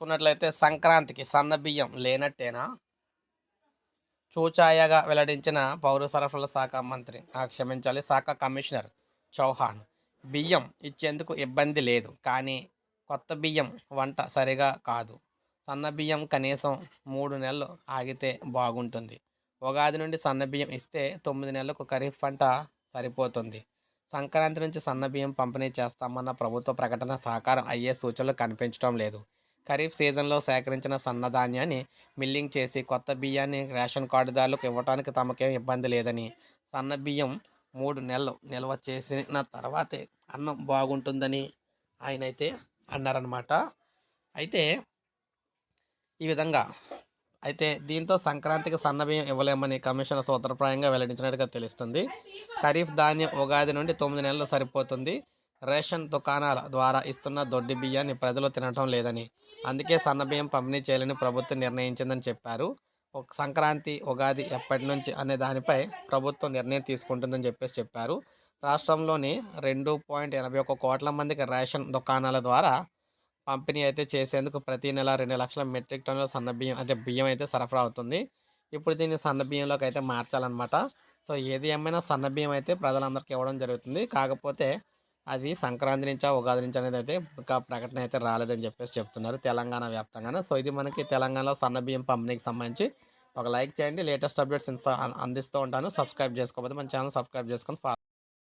చూసుకున్నట్లయితే సంక్రాంతికి సన్న బియ్యం లేనట్టేనా? చూచాయగా వెల్లడించిన పౌర సరఫరాల శాఖ మంత్రి ఆ, క్షమించాలి శాఖ కమిషనర్ చౌహాన్ బియ్యం ఇచ్చేందుకు ఇబ్బంది లేదు కానీ కొత్త బియ్యం వంట సరిగా కాదు. సన్న బియ్యం కనీసం మూడు నెలలు ఆగితే బాగుంటుంది. ఉగాది నుండి సన్న బియ్యం ఇస్తే తొమ్మిది నెలలకు ఖరీఫ్ పంట సరిపోతుంది. సంక్రాంతి నుంచి సన్న బియ్యం పంపిణీ చేస్తామన్న ప్రభుత్వ ప్రకటన సాకారం అయ్యే సూచనలు కనిపించడం లేదు. ఖరీఫ్ సీజన్లో సేకరించిన సన్నధాన్యాన్ని మిల్లింగ్ చేసి కొత్త బియ్యాన్ని రేషన్ కార్డుదారులకు ఇవ్వడానికి తమకేం ఇబ్బంది లేదని. సన్న బియ్యం మూడు నెలలు నిల్వ చేసిన తర్వాతే అన్నం బాగుంటుందని ఆయన అయితే అన్నారనమాట అయితే ఈ విధంగా అయితే దీంతో సంక్రాంతికి సన్న బియ్యం ఇవ్వలేమని కమిషన్ సూత్రప్రాయంగా వెల్లడించినట్టుగా తెలుస్తుంది. ఖరీఫ్ ధాన్యం ఉగాది నుండి తొమ్మిది నెలలు సరిపోతుంది. రేషన్ దుకాణాల ద్వారా ఇస్తున్న దొడ్డి బియ్యాన్ని ప్రజలు తినటం లేదని అందుకే సన్న బియ్యం పంపిణీ చేయాలని ప్రభుత్వం నిర్ణయించిందని చెప్పారు. ఒక సంక్రాంతి ఉగాది ఎప్పటి నుంచి అనే దానిపై ప్రభుత్వం నిర్ణయం తీసుకుంటుందని చెప్పేసి చెప్పారు. రాష్ట్రంలోని రెండు పాయింట్ ఎనభై ఒక్క కోట్ల మందికి రేషన్ దుకాణాల ద్వారా పంపిణీ అయితే చేసేందుకు ప్రతి నెల రెండు లక్షల మెట్రిక్ టన్నుల సన్న బియ్యం అంటే బియ్యం అయితే సరఫరా అవుతుంది. ఇప్పుడు దీన్ని సన్నబియ్యంలోకి అయితే మార్చాలన్నమాట. సో ఏది ఏమైనా సన్న బియ్యం అయితే ప్రజలందరికీ ఇవ్వడం జరుగుతుంది. కాకపోతే అది సంక్రాంతి నుంచా ఉగాది నుంచి అనేది అయితే ఇంకా ప్రకటన అయితే రాలేదని చెప్పేసి చెప్తున్నారు తెలంగాణ వ్యాప్తంగానే. సో ఇది మనకి తెలంగాణలో సన్న బియ్యం పంపిణీకి సంబంధించి ఒక లైక్ చేయండి. లేటెస్ట్ అప్డేట్స్ అందిస్తూ ఉంటాను. సబ్స్క్రైబ్ చేసుకోకపోతే మన ఛానల్ సబ్స్క్రైబ్ చేసుకొని ఫాలో